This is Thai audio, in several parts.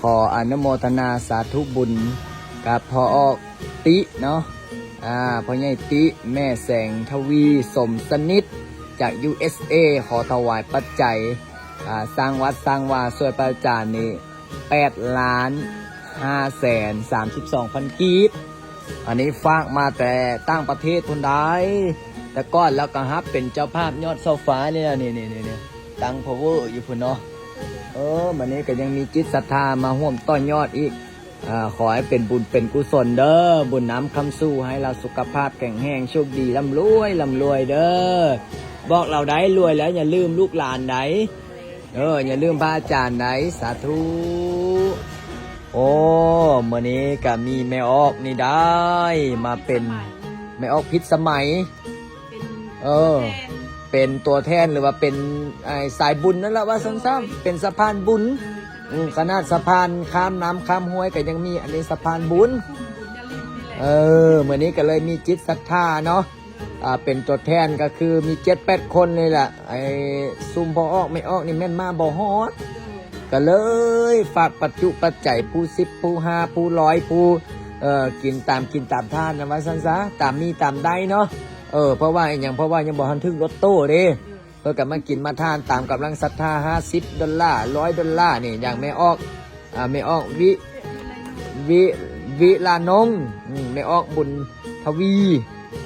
ขออนุโมทนาสาธุบุญ กับพออติเนาะอ่าพ่อใหญ่ติแม่แสงทวีสมสนิทจาก USA ขอถวายปัจจัยอ่าสร้างวัดสร้างวาสวยประจานนี้8ล้าน5แสน32พันกีบอันนี้ฝากมาแต่ตั้งประเทศคนใดแต่ก้อนแล้วก็ฮับเป็นเจ้าภาพยอดโซฟาเนี่ยนี่นี่นี่นี่ตั้งพาวเวอร์อยู่พุ่นเนาะ เออมันนี้ก็ยังมีจิตศรัทธามาห่วมต้อนยอดอีกอ่าขอให้เป็นบุญเป็นกุศลเด้อ บุญน้ำคำสู้ให้เราสุขภาพแข็งแรงโชคดีร่ำรวยร่ำรวยเด้อ บอกเราได้รวยแล้วอย่าลืมลูกหลานไหนเอออย่าลืมพระอาจารย์ไหนสาธุโอ้มื่อนี้ก็มีแม่ออกนี่ได้ มาเป็นแม่ออกพิษสมัย เออ เป็นตัวแทนหรือว่าเป็นไอสายบุญนั่นแหละว่าซ้ำๆเป็นสะพานบุญขนาดสะพานข้ามน้ำข้ามห้วยก็ยังมีอันนี้สะพานบุญเออเหมือนนี้ก็เลยมีจิตศรัทธาเนาะอ่าเป็นตัวแทนก็คือมีเจ็ดแปดคนเลยแหละไอ้ซุ่มพอออกไม่ออกนี่แม่นมาบ่ฮอดก็เลยฝากปัจจุปัจจัยผู้สิบผู้ห้าผู้ร้อยผู้เอ่อกินตามกินตามท่านนะว่าสันซะตามมีตามได้เนาะ เออเพราะว่าอหย่างเพราะว่ายังบ่ทันถึงรถโต้เด้เพื่อกับมากินมาทานตามกำลังศรัทธาห้าสิบดอลลาร์ร้อยดอลลาร์นี่อย่างไม่ออกอ่าไม่ออกวิวิวิลานงอืมไม่ออกบุญทวี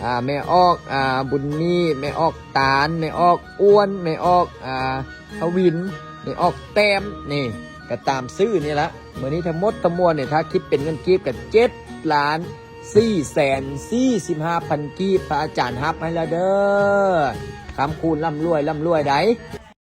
อ่าไม่ออกอ่าบุญมีไม่ออกตาลไม่ออกอ้วนไม่ออกอ่าทวินนี่ออกแต้มนี่ก็ตามซื้อนี่ละเมื่อนี้ทั้งหมดทั้งมวลเนี่ยถ้าคิดเป็นเงินกีบกับเจ็ดล้าน สี่แสนสี่สิบห้าพันกีบพระอาจารย์ฮับให้แล้วเด้อคำคูณร่ำรวยร่ำรวยได้